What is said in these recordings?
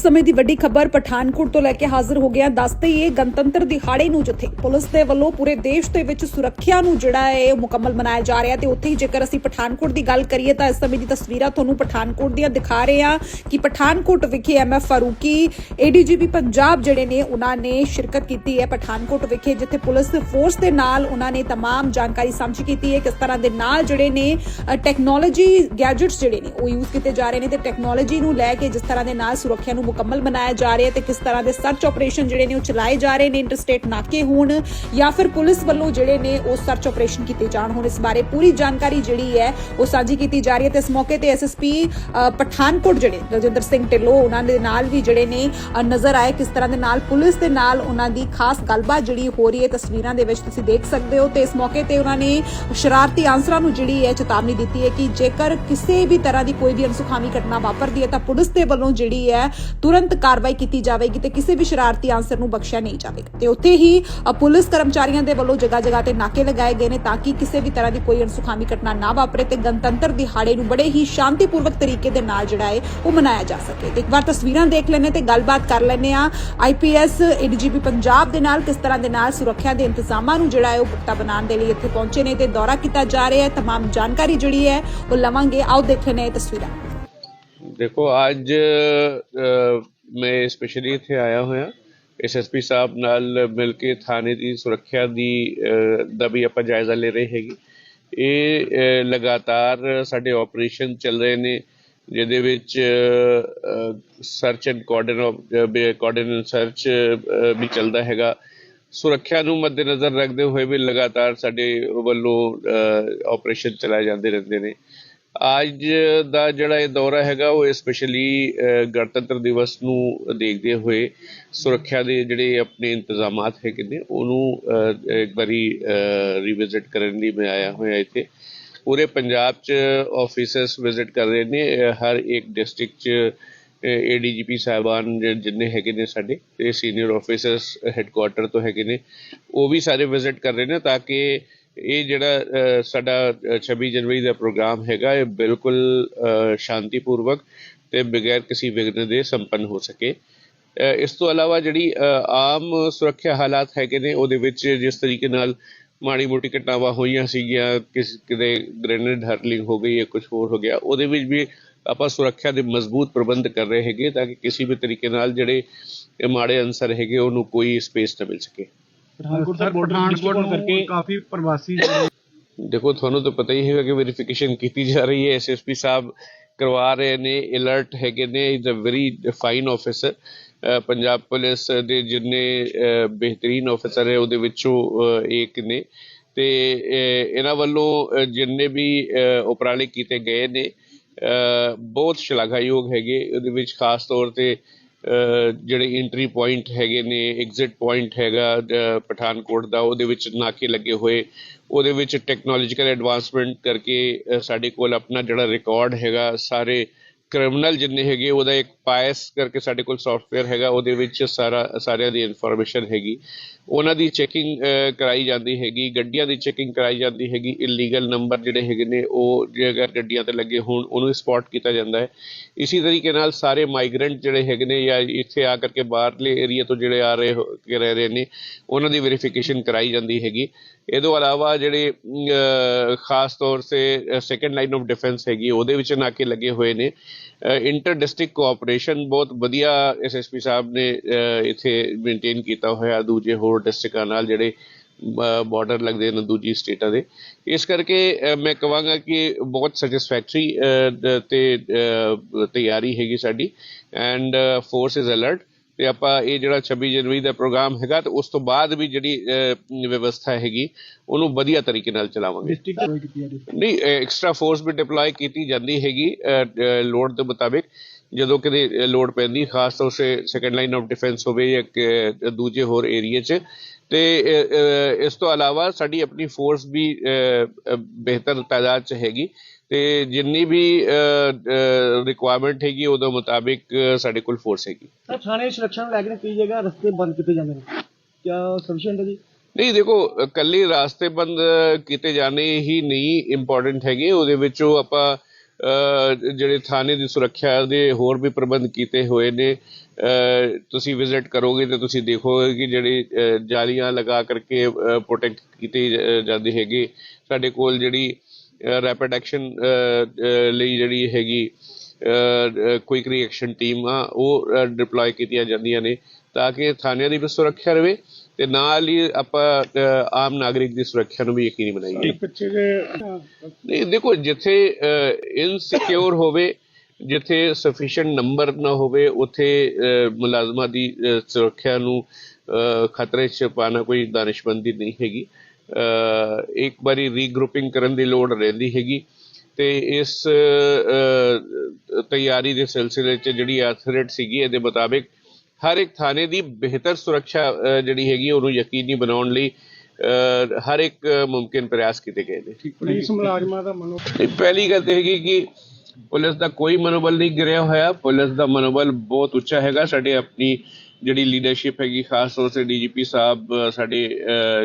ਇਸ ਸਮੇਂ ਦੀ ਵੱਡੀ ਖਬਰ ਪਠਾਨਕੋਟ ਤੋਂ ਲੈ ਕੇ ਹਾਜ਼ਰ ਹੋ ਗਿਆ ਦੱਸਦੇ ਹੀ ਇਹ ਗਣਤੰਤਰ ਦਿਹਾੜੇ ਨੂੰ ਜਿੱਥੇ ਪੁਲਿਸ ਦੇ ਵੱਲੋਂ ਪੂਰੇ ਦੇਸ਼ ਦੇ ਵਿੱਚ ਸੁਰੱਖਿਆ ਨੂੰ ਜਿਹੜਾ ਹੈ ਉਹ ਮੁਕੰਮਲ ਮਨਾਇਆ ਜਾ ਰਿਹਾ ਤੇ ਉੱਥੇ ਹੀ ਜੇਕਰ ਅਸੀਂ ਪਠਾਨਕੋਟ ਦੀ ਗੱਲ ਕਰੀਏ ਤਾਂ ਇਸ ਸਮੇਂ ਦੀ ਤਸਵੀਰਾਂ ਤੁਹਾਨੂੰ ਪਠਾਨਕੋਟ ਦੀਆਂ ਦਿਖਾ ਰਹੇ ਹਾਂ ਕਿ ਪਠਾਨਕੋਟ ਵਿਖੇ ਐਮਐਫ ਫਾਰੂਕੀ ਏਡੀਜੀਪੀ ਪੰਜਾਬ ਜਿਹੜੇ ਨੇ ਉਹਨਾਂ ਨੇ ਸ਼ਿਰਕਤ ਕੀਤੀ ਹੈ ਪਠਾਨਕੋਟ ਵਿਖੇ ਜਿੱਥੇ ਪੁਲਿਸ ਫੋਰਸ ਦੇ ਨਾਲ ਉਹਨਾਂ ਨੇ तमाम ਜਾਣਕਾਰੀ ਸਾਂਝੀ ਕੀਤੀ ਹੈ ਕਿਸ ਤਰ੍ਹਾਂ ਦੇ ਨਾਲ ਜਿਹੜੇ ਨੇ ਟੈਕਨੋਲੋਜੀ ਗੈਜਟਸ ਜਿਹੜੇ ਨੇ ਉਹ ਯੂਜ਼ ਕੀਤੇ ਜਾ ਰਹੇ ਨੇ ਤੇ ਟੈਕਨੋਲੋਜੀ ਨੂੰ ਲੈ ਕੇ ਜਿਸ ਤਰ੍ਹਾਂ ਦੇ ਨਾਲ ਸੁਰੱਖਿਆ ਨੂੰ ਮੁਕੰਮਲ ਬਣਾਇਆ ਜਾ ਰਿਹਾ ਹੈ ਤੇ ਕਿਸ ਤਰ੍ਹਾਂ ਦੇ ਸਰਚ ਆਪਰੇਸ਼ਨ ਜਿਹੜੇ ਨੇ ਉਹ ਚਲਾਏ ਜਾ ਰਹੇ ਨੇ ਇੰਟਰਸਟੇਟ ਨਾਕੇ ਹੋਣ ਜਾਂ ਫਿਰ ਪੁਲਿਸ ਵੱਲੋਂ ਜਿਹੜੇ ਨੇ ਉਹ ਸਰਚ ਆਪਰੇਸ਼ਨ ਕੀਤੇ ਜਾਣ ਹੁਣ, ਇਸ ਬਾਰੇ ਪੂਰੀ ਜਾਣਕਾਰੀ ਜਿਹੜੀ ਹੈ ਉਹ ਸਾਂਝੀ ਕੀਤੀ ਜਾ ਰਹੀ ਹੈ ਤੇ ਇਸ ਮੌਕੇ ਤੇ ਐਸਐਸਪੀ ਪਠਾਨਕੋਟ ਜਿਹੜੇ ਰਜਿੰਦਰ ਸਿੰਘ ਢਿੱਲੋਂ, ਉਹਨਾਂ ਦੇ ਨਾਲ ਵੀ ਜਿਹੜੇ ਨੇ ਨਜ਼ਰ ਆਏ, ਕਿਸ ਤਰ੍ਹਾਂ ਦੇ ਨਾਲ ਪੁਲਿਸ ਦੇ ਨਾਲ ਉਹਨਾਂ ਦੀ ਖਾਸ ਗੱਲਬਾਤ ਜਿਹੜੀ ਹੋ ਰਹੀ ਹੈ, ਤਸਵੀਰਾਂ ਦੇ ਵਿੱਚ ਤੁਸੀਂ ਦੇਖ ਸਕਦੇ ਹੋ ਤੇ ਇਸ ਮੌਕੇ ਤੇ ਉਹਨਾਂ ਨੇ ਸ਼ਰਾਰਤੀ ਆਂਸਰਾਂ ਨੂੰ ਜਿਹੜੀ ਹੈ ਚੇਤਾਵਨੀ ਦਿੱਤੀ ਹੈ ਕਿ ਜੇਕਰ ਕਿਸੇ ਵੀ ਤਰ੍ਹਾਂ ਦੀ ਕੋਈ ਵੀ ਅਨਸੁਖਾਮੀ ਘਟਨਾ ਵਾਪਰਦੀ ਹੈ ਤਾਂ ਪੁਲਿਸ ਦੇ ਵੱਲੋਂ ਜਿਹੜੀ ਹੈ ਤੁਰੰਤ ਕਾਰਵਾਈ ਕੀਤੀ ਜਾਵੇਗੀ ਤੇ ਕਿਸੇ ਵੀ ਸ਼ਰਾਰਤੀ ਆਂਸਰ ਨੂੰ ਬਖਸ਼ਿਆ ਨਹੀਂ ਜਾਵੇਗਾ ਤੇ ਉੱਥੇ ਹੀ ਅ, ਪੁਲਿਸ ਕਰਮਚਾਰੀਆਂ ਦੇ ਵੱਲੋਂ ਜਗ੍ਹਾ ਜਗ੍ਹਾ ਤੇ ਨਾਕੇ ਲਗਾਏ ਗਏ ਨੇ ਤਾਂ ਕਿ ਕਿਸੇ ਵੀ ਤਰ੍ਹਾਂ ਦੀ ਕੋਈ ਅਨਸੁਖਾਵੀ ਘਟਨਾ ਨਾ ਵਾਪਰੇ ਤੇ ਗਣਤੰਤਰ ਦਿਹਾੜੇ ਨੂੰ ਬੜੇ ਹੀ ਸ਼ਾਂਤੀਪੂਰਵਕ ਤਰੀਕੇ ਦੇ ਨਾਲ ਜਿਹੜਾ ਹੈ ਉਹ ਮਨਾਇਆ ਜਾ ਸਕੇ ਤੇ ਇੱਕ ਵਾਰ ਤਸਵੀਰਾਂ ਦੇਖ ਲੈਣੇ ਤੇ ਗੱਲਬਾਤ ਕਰ ਲੈਣੇ ਆ ਆਈਪੀਐਸ ਏਡੀਜੀਪੀ ਪੰਜਾਬ ਦੇ ਨਾਲ ਕਿਸ ਤਰ੍ਹਾਂ ਦੇ ਨਾਲ ਸੁਰੱਖਿਆ ਦੇ ਇੰਤਜ਼ਾਮਾਂ ਨੂੰ ਜਿਹੜਾ ਹੈ ਉਹ ਪੁਖਤਾ ਬਣਾਉਣ ਦੇ ਲਈ ਇੱਥੇ ਪਹੁੰਚੇ ਨੇ ਤੇ ਦੌਰਾ ਕੀਤਾ ਜਾ ਰਿਹਾ ਹੈ तमाम ਜਾਣਕਾਰੀ ਜਿਹੜੀ ਹੈ ਉਹ ਲਵਾਂਗੇ ਆਓ ਦੇਖ ਲੈਣੇ ਇਹ ਤਸਵੀਰਾਂ ਦੇਖੋ, ਅੱਜ ਮੈਂ ਸਪੈਸ਼ਲੀ ਇੱਥੇ ਆਇਆ ਹੋਇਆ। ਐਸਐਸਪੀ ਸਾਹਿਬ ਨਾਲ ਮਿਲ ਕੇ ਥਾਣੇ ਦੀ ਸੁਰੱਖਿਆ ਦੀ ਦਾ ਵੀ ਆਪਾਂ ਜਾਇਜ਼ਾ ਲੈ ਰਹੇ ਹੈਗੇ। ਇਹ ਲਗਾਤਾਰ ਸਾਡੇ ਆਪਰੇਸ਼ਨ ਚੱਲ ਰਹੇ ਨੇ, ਜਿਹਦੇ ਵਿੱਚ search and coordinate coordinate search ਵੀ ਚੱਲਦਾ ਹੈਗਾ। ਸੁਰੱਖਿਆ ਨੂੰ ਮੱਦੇਨਜ਼ਰ ਰੱਖਦੇ ਹੋਏ ਵੀ ਲਗਾਤਾਰ ਸਾਡੇ ਵੱਲੋਂ ਆਪਰੇਸ਼ਨ ਚਲਾਏ ਜਾਂਦੇ ਰਹਿੰਦੇ ਨੇ। ਅੱਜ ਦਾ ਜਿਹੜਾ ਇਹ ਦੌਰਾ ਹੈਗਾ, ਉਹ ਸਪੈਸ਼ਲੀ ਗਣਤੰਤਰ ਦਿਵਸ ਨੂੰ ਦੇਖਦੇ ਹੋਏ ਸੁਰੱਖਿਆ ਦੇ ਜਿਹੜੇ ਆਪਣੇ ਇੰਤਜ਼ਾਮਾਤ ਹੈਗੇ ਨੇ, ਉਹਨੂੰ ਇੱਕ ਵਾਰੀ ਰਿਵਿਜ਼ਿਟ ਕਰਨ ਲਈ ਮੈਂ ਆਇਆ ਹੋਇਆ ਇੱਥੇ। ਪੂਰੇ ਪੰਜਾਬ 'ਚ ਆਫਿਸਰਸ ਵਿਜ਼ਿਟ ਕਰ ਰਹੇ ਨੇ ਹਰ ਇੱਕ ਡਿਸਟ੍ਰਿਕਟ 'ਚ ਏਡੀਜੀਪੀ ਸਾਹਿਬਾਨ ਜਿੰਨੇ ਹੈਗੇ ਨੇ ਸਾਡੇ, ਤੇ ਸੀਨੀਅਰ ਆਫਿਸਰਸ ਹੈੱਡਕੁਆਟਰ ਤੋਂ ਹੈਗੇ ਨੇ, ਉਹ ਵੀ ਸਾਰੇ ਵਿਜ਼ਿਟ ਕਰ ਰਹੇ ਨੇ, ਤਾਂ ਕਿ ਇਹ ਜਿਹੜਾ ਸਾਡਾ ਅ, 26 ਜਨਵਰੀ ਦਾ ਪ੍ਰੋਗਰਾਮ ਹੈਗਾ ਇਹ ਬਿਲਕੁਲ ਅ, ਸ਼ਾਂਤੀਪੂਰਵਕ ਤੇ ਬਗੈਰ ਕਿਸੇ ਵਿਘਨ ਦੇ ਸੰਪੰਨ ਹੋ ਸਕੇ। ਇਸ ਤੋਂ ਇਲਾਵਾ ਜਿਹੜੀ ਆਮ ਸੁਰੱਖਿਆ ਹਾਲਾਤ ਹੈਗੇ ਨੇ ਉਹਦੇ ਵਿੱਚ ਜਿਸ ਤਰੀਕੇ ਨਾਲ ਮਾੜੀ ਮੋਟੀ ਘਟਨਾਵਾਂ ਹੋਈਆਂ ਸੀਗੀਆਂ ਕਿਸ ਕਿਤੇ ਗ੍ਰੇਨੇਡ ਹਰਲਿੰਗ ਹੋ ਗਈ ਜਾਂ ਕੁਝ ਹੋਰ ਹੋ ਗਿਆ ਉਹਦੇ ਵਿੱਚ ਵੀ ਆਪਾਂ ਸੁਰੱਖਿਆ ਦੇ ਮਜ਼ਬੂਤ ਪ੍ਰਬੰਧ ਕਰ ਰਹੇ ਹੈਗੇ ਤਾਂ ਕਿ ਕਿਸੇ ਵੀ ਤਰੀਕੇ ਨਾਲ ਜਿਹੜੇ ਮਾੜੇ ਅਨਸਰ ਹੈਗੇ ਉਹਨੂੰ ਕੋਈ ਸਪੇਸ ਨਾ ਮਿਲ ਸਕੇ। ਪਠਾਨਕੋਟ ਦਾ ਪਠਾਨਕੋਟ ਕਰਕੇ ਕਾਫੀ ਪ੍ਰਵਾਸੀ ਦੇਖੋ ਤੁਹਾਨੂੰ ਤਾਂ ਪਤਾ ਹੀ ਹੈਗਾ ਕਿ ਵੈਰੀਫਿਕੇਸ਼ਨ ਕੀਤੀ ਜਾ ਰਹੀ ਹੈ। ਐਸਐਸਪੀ ਸਾਹਿਬ ਕਰਵਾ ਰਹੇ ਨੇ ਅਲਰਟ ਹੈਗੇ ਨੇ। Is a very fine officer Punjab police ਦੇ ਜਿੰਨੇ ਬਿਹਤਰੀਨ ਆਫੀਸਰ ਹੈ ਉਹਦੇ ਵਿੱਚੋਂ ਇੱਕ ਨੇ। ਤੇ ਇਹਨਾਂ ਵੱਲੋਂ ਜਿੰਨੇ ਵੀ ਉਪਰਾਲੇ ਕੀਤੇ ਗਏ ਨੇ ਬਹੁਤ ਸ਼ਲਾਘਾਯੋਗ ਹੈਗੇ। ਉਹਦੇ ਵਿੱਚ ਖਾਸ ਤੌਰ ਤੇ ਜਿਹੜੇ ਐਂਟਰੀ ਪੁਆਇੰਟ ਹੈਗੇ ਨੇ ਐਗਜ਼ਿਟ ਪੁਆਇੰਟ ਹੈਗਾ ਪਠਾਨਕੋਟ ਦਾ, ਉਹਦੇ ਵਿੱਚ ਨਾਕੇ ਲੱਗੇ ਹੋਏ। ਉਹਦੇ ਵਿੱਚ ਟੈਕਨੋਲੋਜੀਕਲ ਐਡਵਾਂਸਮੈਂਟ ਕਰਕੇ ਸਾਡੇ ਕੋਲ ਆਪਣਾ ਜਿਹੜਾ ਰਿਕਾਰਡ ਹੈਗਾ, ਸਾਰੇ ਕ੍ਰਿਮੀਨਲ ਜਿੰਨੇ ਹੈਗੇ, ਉਹਦਾ ਇੱਕ ਪਾਇਸ ਕਰਕੇ ਸਾਡੇ ਕੋਲ ਸੌਫਟਵੇਅਰ ਹੈਗਾ, ਉਹਦੇ ਵਿੱਚ ਸਾਰਾ, ਸਾਰਿਆਂ ਦੀ ਇਨਫੋਰਮੇਸ਼ਨ ਹੈਗੀ। ਉਹਨਾਂ ਦੀ ਚੈਕਿੰਗ ਕਰਾਈ ਜਾਂਦੀ ਹੈਗੀ, ਗੱਡੀਆਂ ਦੀ ਚੈਕਿੰਗ ਕਰਾਈ ਜਾਂਦੀ ਹੈਗੀ ਇਲੀਗਲ ਨੰਬਰ ਜਿਹੜੇ ਹੈਗੇ ਨੇ, ਉਹ ਜੇ ਅਗਰ ਗੱਡੀਆਂ ਤੇ ਲੱਗੇ ਹੋਣ, ਉਹਨੂੰ ਸਪੌਟ ਕੀਤਾ ਜਾਂਦਾ ਹੈ। ਇਸੇ ਤਰੀਕੇ ਨਾਲ ਸਾਰੇ ਮਾਈਗ੍ਰੈਂਟ ਜਿਹੜੇ ਹੈਗੇ ਨੇ, ਜਾਂ ਇੱਥੇ ਆ ਕਰਕੇ ਬਾਹਰਲੇ ਏਰੀਆ ਤੋਂ ਜਿਹੜੇ ਆ ਰਹੇ ਹੋ ਰਹਿ ਰਹੇ ਨੇ, ਉਹਨਾਂ ਦੀ ਵੈਰੀਫਿਕੇਸ਼ਨ ਕਰਾਈ ਜਾਂਦੀ ਹੈਗੀ। ਇਹ ਤੋਂ ਇਲਾਵਾ ਜਿਹੜੇ ਖਾਸ ਤੌਰ ਤੇ ਸੈਕੰਡ ਲਾਈਨ ਆਫ ਡਿਫੈਂਸ ਹੈਗੀ, ਉਹਦੇ ਵਿੱਚ ਨਾਕੇ ਲੱਗੇ ਹੋਏ ਨੇ। ਇੰਟਰ ਡਿਸਟ੍ਰਿਕਟ ਕੋਆਪਰੇਸ਼ਨ ਬਹੁਤ ਵਧੀਆ ਐਸਐਸਪੀ ਸਾਹਿਬ ਨੇ ਇੱਥੇ ਮੇਨਟੇਨ ਕੀਤਾ ਹੋਇਆ ਦੂਜੇ ਹੋਰ ਡਿਸਟ੍ਰਿਕਟਾਂ ਨਾਲ ਜਿਹੜੇ ਬਾਰਡਰ ਲੱਗਦੇ ਨੇ ਦੂਜੀ ਸਟੇਟਾਂ ਦੇ। ਇਸ ਕਰਕੇ ਮੈਂ ਕਹਾਂਗਾ ਕਿ ਬਹੁਤ ਸੈਟੀਸਫੈਕਟਰੀ ਤੇ ਤਿਆਰੀ ਹੈਗੀ ਸਾਡੀ। ਐਂਡ ਫੋਰਸ ਇਜ਼ ਅਲਰਟ ਤੇ ਆਪਾਂ ਇਹ ਜਿਹੜਾ 26 ਜਨਵਰੀ ਦਾ ਪ੍ਰੋਗਰਾਮ ਹੈਗਾ ਤੇ ਉਸ ਤੋਂ ਬਾਅਦ ਵੀ ਜਿਹੜੀ ਵਿਵਸਥਾ ਹੈਗੀ ਉਹਨੂੰ ਵਧੀਆ ਤਰੀਕੇ ਨਾਲ ਚਲਾਵਾਂਗੇ। ਨਹੀਂ ਐਕਸਟਰਾ ਫੋਰਸ ਵੀ ਡਿਪਲੋਏ ਕੀਤੀ ਜਾਂਦੀ ਹੈਗੀ ਲੋੜ ਦੇ ਮੁਤਾਬਿਕ। ਜਦੋਂ ਕਿਤੇ ਲੋੜ ਪੈਂਦੀ ਖਾਸ ਤੌਰ ਤੇ ਸੈਕੰਡ ਲਾਈਨ ਆਫ ਡਿਫੈਂਸ ਹੋਵੇ ਜਾਂ ਦੂਜੇ ਹੋਰ ਏਰੀਏ 'ਚ। ਤੇ ਇਸ ਤੋਂ ਇਲਾਵਾ ਸਾਡੀ ਆਪਣੀ ਫੋਰਸ ਵੀ ਬਿਹਤਰ ਤਾਦਾਦ 'ਚ ਹੈਗੀ। ਤੇ ਜਿੰਨੀ ਵੀ ਰਿਕੁਆਇਰਮੈਂਟ ਹੈਗੀ ਉਹਦੇ ਮੁਤਾਬਿਕ ਸਾਡੇ ਕੋਲ ਫੋਰਸ ਹੈਗੀ। ਸਰ ਥਾਣੇ ਦੀ ਸੁਰੱਖਿਆ ਨੂੰ ਲੈ ਕੇ ਕਈ ਜਗ੍ਹਾ ਰਸਤੇ ਬੰਦ ਕੀਤੇ ਜਾਂਦੇ ਨੇ? ਕਿਆ ਸਫੀਸ਼ੀਐਂਟ ਹੈ ਜੀ? ਨਹੀਂ ਦੇਖੋ ਕੱਲੀ ਰਾਸਤੇ ਬੰਦ ਕੀਤੇ ਜਾਣੇ ਹੀ ਨਹੀਂ ਇੰਪੋਰਟੈਂਟ ਹੈਗੇ। ਉਹਦੇ ਵਿੱਚੋਂ ਆਪਾਂ ਜਿਹੜੇ ਥਾਣੇ ਦੀ ਸੁਰੱਖਿਆ ਦੇ ਹੋਰ ਵੀ ਪ੍ਰਬੰਧ ਕੀਤੇ ਹੋਏ ਨੇ। ਤੁਸੀਂ ਵਿਜ਼ਿਟ ਕਰੋਗੇ ਤੇ ਤੁਸੀਂ ਦੇਖੋਗੇ ਕਿ ਜਿਹੜੇ ਜਾਲੀਆਂ ਲਗਾ ਕਰਕੇ ਪ੍ਰੋਟੈਕਟ ਕੀਤੇ ਜਾਂਦੇ ਹੈਗੇ। ਸਾਡੇ ਕੋਲ ਜਿਹੜੀ ਰੈਪਿਡ ਐਕਸ਼ਨ ਲਈ ਜਿਹੜੀ ਹੈਗੀ ਕੁਇਕ ਰਿਐਕਸ਼ਨ ਟੀਮ ਆ ਉਹ ਡਿਪਲੋਏ ਕੀਤੀਆਂ ਜਾਂਦੀਆਂ ਨੇ ਤਾਂ ਕਿ ਥਾਣਿਆਂ ਦੀ ਵੀ ਸੁਰੱਖਿਆ ਰਵੇ ਤੇ ਨਾਲ ਹੀ ਆਪਾਂ ਆਮ ਨਾਗਰਿਕ ਦੀ ਸੁਰੱਖਿਆ ਨੂੰ ਵੀ ਯਕੀਨੀ ਬਣਾਈਏ। ਪਿੱਛੇ ਨਹੀਂ ਦੇਖੋ ਜਿੱਥੇ ਇਨਸਿਕਿਉਰ ਹੋਵੇ ਜਿੱਥੇ ਸਫੀਸ਼ੀਐਂਟ ਨੰਬਰ ਨਾ ਹੋਵੇ ਉੱਥੇ ਮੁਲਾਜ਼ਮਾਂ ਦੀ ਸੁਰੱਖਿਆ ਨੂੰ ਖਤਰੇ 'ਚ ਪਾਣਾ ਕੋਈ ਦਾਨਿਸ਼ਮੰਦੀ ਨਹੀਂ ਹੈਗੀ। ਇੱਕ ਵਾਰੀ ਰੀਗਰੁਪਿੰਗ ਕਰਨ ਦੀ ਲੋੜ ਰਹਿੰਦੀ ਹੈਗੀ ਤੇ ਇਸ ਤਿਆਰੀ ਦੇ ਸਿਲਸਿਲੇ 'ਚ ਜਿਹੜੀ ਐਥਰੇਟ ਸੀਗੀ ਇਹਦੇ ਮੁਤਾਬਿਕ ਹਰ ਇੱਕ ਥਾਣੇ ਦੀ ਬਿਹਤਰ ਸੁਰੱਖਿਆ ਜਿਹੜੀ ਹੈਗੀ ਉਹਨੂੰ ਯਕੀਨੀ ਬਣਾਉਣ ਲਈ ਹਰ ਇੱਕ ਮੁਮਕਿਨ ਪ੍ਰਯਾਸ ਕੀਤੇ ਗਏ ਨੇ। ਪੁਲਿਸ ਮੁਲਾਜ਼ਮਾਂ ਦਾ ਮਨੋ ਤੇ ਪਹਿਲੀ ਗੱਲ ਤੇ ਹੈਗੀ ਕਿ ਪੁਲਿਸ ਦਾ ਕੋਈ ਮਨੋਬਲ ਨਹੀਂ ਗਿਰਿਆ ਹੋਇਆ। ਪੁਲਿਸ ਦਾ ਮਨੋਬਲ ਬਹੁਤ ਉੱਚਾ ਹੈਗਾ। ਸਾਡੇ ਆਪਣੀ ਜਿਹੜੀ ਲੀਡਰਸ਼ਿਪ ਹੈਗੀ ਖਾਸ ਤੌਰ ਤੇ ਡੀਜੀਪੀ ਸਾਹਿਬ ਸਾਡੇ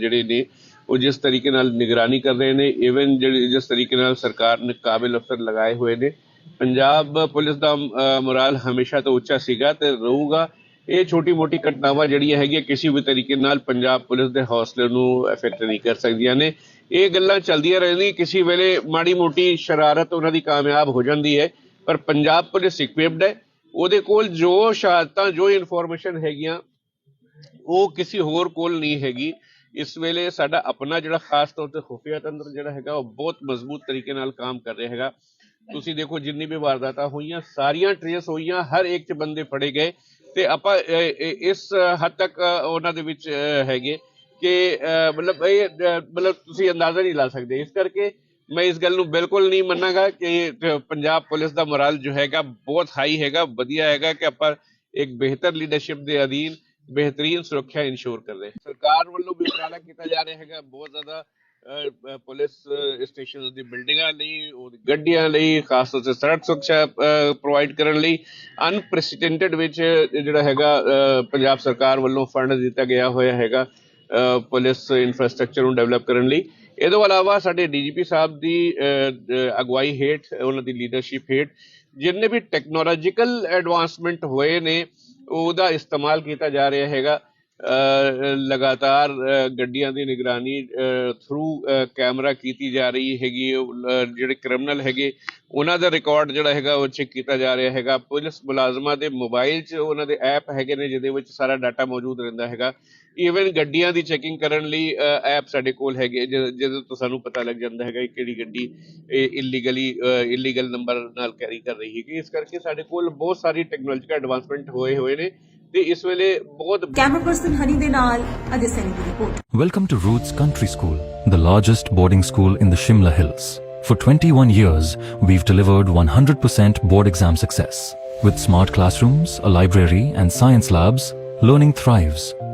ਜਿਹੜੇ ਨੇ ਉਹ ਜਿਸ ਤਰੀਕੇ ਨਾਲ ਨਿਗਰਾਨੀ ਕਰ ਰਹੇ ਨੇ ਇਵਨ ਜਿਹੜੀ ਜਿਸ ਤਰੀਕੇ ਨਾਲ ਸਰਕਾਰ ਨੇ ਕਾਬਿਲ ਅਫਸਰ ਲਗਾਏ ਹੋਏ ਨੇ ਪੰਜਾਬ ਪੁਲਿਸ ਦਾ ਅਹ, ਹਮੇਸ਼ਾ ਤੋਂ ਉੱਚਾ ਸੀਗਾ ਤੇ ਰਹੂਗਾ। ਇਹ ਛੋਟੀ ਮੋਟੀ ਘਟਨਾਵਾਂ ਜਿਹੜੀਆਂ ਹੈਗੀਆਂ ਕਿਸੇ ਵੀ ਤਰੀਕੇ ਨਾਲ ਪੰਜਾਬ ਪੁਲਿਸ ਦੇ ਹੌਸਲੇ ਨੂੰ ਅਫੈਕਟ ਨਹੀਂ ਕਰ ਸਕਦੀਆਂ ਨੇ। ਇਹ ਗੱਲਾਂ ਚੱਲਦੀਆਂ ਰਹਿੰਦੀਆਂ ਕਿਸੇ ਵੇਲੇ ਮਾੜੀ ਮੋਟੀ ਸ਼ਰਾਰਤ ਉਹਨਾਂ ਦੀ ਕਾਮਯਾਬ ਹੋ ਜਾਂਦੀ ਹੈ ਪਰ ਪੰਜਾਬ ਪੁਲਿਸ ਇਕਵਿਪਡ ਹੈ। ਉਹਦੇ ਕੋਲ ਜੋ ਸ਼ਹਾਦਤਾਂ ਜੋ ਇਨਫੋਰਮੇਸ਼ਨ ਹੈਗੀਆਂ ਉਹ ਕਿਸੇ ਹੋਰ ਕੋਲ ਨਹੀਂ ਹੈਗੀ। ਇਸ ਵੇਲੇ ਸਾਡਾ ਆਪਣਾ ਜਿਹੜਾ ਖਾਸ ਤੌਰ ਤੇ ਖੁਫੀਆ ਤੰਤਰ ਜਿਹੜਾ ਹੈਗਾ, ਉਹ ਬਹੁਤ ਮਜ਼ਬੂਤ ਤਰੀਕੇ ਨਾਲ ਕੰਮ ਕਰ ਰਿਹਾ ਹੈਗਾ। ਤੁਸੀਂ ਦੇਖੋ ਜਿੰਨੀ ਵੀ ਵਾਰਦਾਤਾਂ ਹੋਈਆਂ, ਸਾਰੀਆਂ ਟ੍ਰੇਸ ਹੋਈਆਂ, ਹਰ ਇੱਕ ਚ ਬੰਦੇ ਫੜੇ ਗਏ। ਤੇ ਆਪਾਂ ਇਸ ਹੱਦ ਤੱਕ ਉਹਨਾਂ ਦੇ ਵਿੱਚ ਹੈਗੇ ਕਿ ਮਤਲਬ ਇਹ ਮਤਲਬ ਤੁਸੀਂ ਅੰਦਾਜ਼ਾ ਨਹੀਂ ਲਾ ਸਕਦੇ। ਇਸ ਕਰਕੇ ਮੈਂ ਇਸ ਗੱਲ ਨੂੰ ਬਿਲਕੁਲ ਨਹੀਂ ਮੰਨਾਂਗਾ ਕਿ ਪੰਜਾਬ ਪੁਲਿਸ ਦਾ ਮੋਰਲ ਜੋ ਹੈਗਾ ਬਹੁਤ ਹਾਈ ਹੈਗਾ, ਵਧੀਆ ਹੈਗਾ ਕਿ ਆਪਾਂ ਇੱਕ ਬਿਹਤਰ ਲੀਡਰਸ਼ਿਪ ਦੇ ਅਧੀਨ ਬਿਹਤਰੀਨ ਸੁਰੱਖਿਆ ਇਨਸ਼ੋਰ ਕਰ ਰਹੇ ਸਰਕਾਰ ਵੱਲੋਂ ਵੀ ਉਪਰਾਲਾ ਕੀਤਾ ਜਾ ਰਿਹਾ ਹੈਗਾ। ਬਹੁਤ ਜ਼ਿਆਦਾ ਅਹ, ਪੁਲਿਸ ਸਟੇਸ਼ਨ ਦੀ ਬਿਲਡਿੰਗਾਂ ਲਈ ਉਹਦੀ ਗੱਡੀਆਂ ਲਈ ਖਾਸ ਤੌਰ ਤੇ ਸੜਕ ਸੁਰੱਖਿਆ ਪ੍ਰੋਵਾਈਡ ਕਰਨ ਲਈ ਅਨਪ੍ਰੈਸੀਡੈਂਟਡ ਵਿੱਚ ਜਿਹੜਾ ਹੈਗਾ ਪੰਜਾਬ ਸਰਕਾਰ ਵੱਲੋਂ ਫੰਡ ਦਿੱਤਾ ਗਿਆ ਹੋਇਆ ਹੈਗਾ ਪੁਲਿਸ ਇਨਫਰਾਸਟ੍ਰਕਚਰ ਨੂੰ ਡਿਵੈਲਪ ਕਰਨ ਲਈ। ਇਹ ਤੋਂ ਇਲਾਵਾ ਸਾਡੇ ਡੀਜੀਪੀ ਸਾਹਿਬ ਦੀ ਅਗਵਾਈ ਹੇਠ ਉਹਨਾਂ ਦੀ ਲੀਡਰਸ਼ਿਪ ਹੇਠ ਜਿੰਨੇ ਵੀ ਟੈਕਨੋਲੋਜੀਕਲ ਐਡਵਾਂਸਮੈਂਟ ਹੋਏ ਨੇ ਉਹਦਾ ਇਸਤੇਮਾਲ ਕੀਤਾ ਜਾ ਰਿਹਾ ਹੈਗਾ ਲਗਾਤਾਰ ਗੱਡੀਆਂ ਦੀ ਨਿਗਰਾਨੀ ਥਰੂ ਕੈਮਰਾ ਕੀਤੀ ਜਾ ਰਹੀ ਹੈਗੀ ਜਿਹੜੇ ਕ੍ਰਿਮੀਨਲ ਹੈਗੇ, ਉਹਨਾਂ ਦਾ ਰਿਕਾਰਡ ਜਿਹੜਾ ਹੈਗਾ ਉਹ ਚੈੱਕ ਕੀਤਾ ਜਾ ਰਿਹਾ ਹੈਗਾ। ਪੁਲਿਸ ਮੁਲਾਜ਼ਮਾਂ ਦੇ ਮੋਬਾਈਲ 'ਚ ਉਹਨਾਂ ਦੇ ਐਪ ਹੈਗੇ ਨੇ, ਜਿਹਦੇ ਵਿੱਚ ਸਾਰਾ ਡਾਟਾ ਮੌਜੂਦ ਰਹਿੰਦਾ ਹੈਗਾ। ਈਵਨ ਗੱਡੀਆਂ ਦੀ ਚੈਕਿੰਗ ਕਰਨ ਲਈ ਐਪ ਸਾਡੇ ਕੋਲ ਹੈਗੇ ਜਿਹਦੇ ਤੋਂ ਸਾਨੂੰ ਪਤਾ ਲੱਗ ਜਾਂਦਾ ਹੈਗਾ ਕਿ ਕਿਹੜੀ ਗੱਡੀ ਇਲੀਗਲੀ ਇਲੀਗਲ ਨੰਬਰ ਨਾਲ ਕੈਰੀ ਕਰ ਰਹੀ ਹੈਗੀ ਇਸ ਕਰਕੇ ਸਾਡੇ ਕੋਲ ਬਹੁਤ ਸਾਰੀ ਟੈਕਨੋਲੋਜੀਕਲ ਐਡਵਾਂਸਮੈਂਟ ਹੋਏ ਹੋਏ ਨੇ ਤੇ ਇਸ ਵੇਲੇ ਬਹੁਤ ਕੈਮਰਾ ਪਰਸਨ ਹਨੀ ਦੇ ਨਾਲ ਅਜੇ ਸੈਨੀ ਦੀ report Welcome to Roots Country School, the largest boarding school in the Shimla Hills. For 21 years, we've delivered 100% board exam success. With smart classrooms, a library, and science labs, learning thrives.